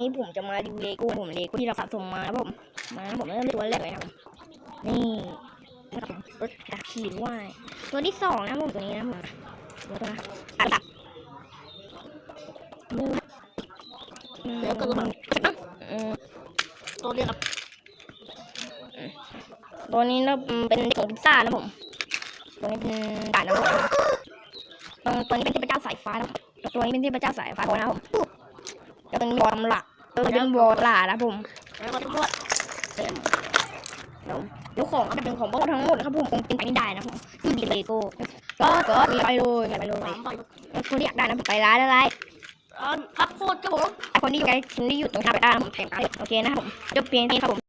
นี่ผมจะมาดูเลโก้ผมเลโก้ที่เราสะสมมาครับผมมาผมเริ่มตัวแรกเลยครับนี่นะครับรถดักขีดว่ายตัวที่สองนะผมตัวนี้นะมาตัวนะครับตัดตัดแล้วก็มันอืมตัวเรียกับตัวนี้นะอืมเป็นของพิซซ่านะผมตัวนี้เป็นด่านนะผมตัวนี้เป็นเทพเจ้าสายฟ้านะตัวนี้เป็นเทพเจ้าสายฟ้านะครับผม แล้วตัวนี้วอร์ตำละตัวนี้เป็นวอร์ลานะผมแล้วก็ทุกคนเดี๋ยวแล้วของก็จะเป็นของพวกเราทั้งหมดนะครับผมคงเป็นไปไม่ได้นะผมที่มีเลโก้ก็ก็มีไปเลยไปเลยสามใบคนที่อยากได้นะผมไปร้านอะไรอ่าครับโคตรครับผมคนที่อยู่ใกล้คนที่อยู่ตรงทางไปได้นะผมแถมไปโอเคนะครับผมจบเพียงเท่านี้ครับผม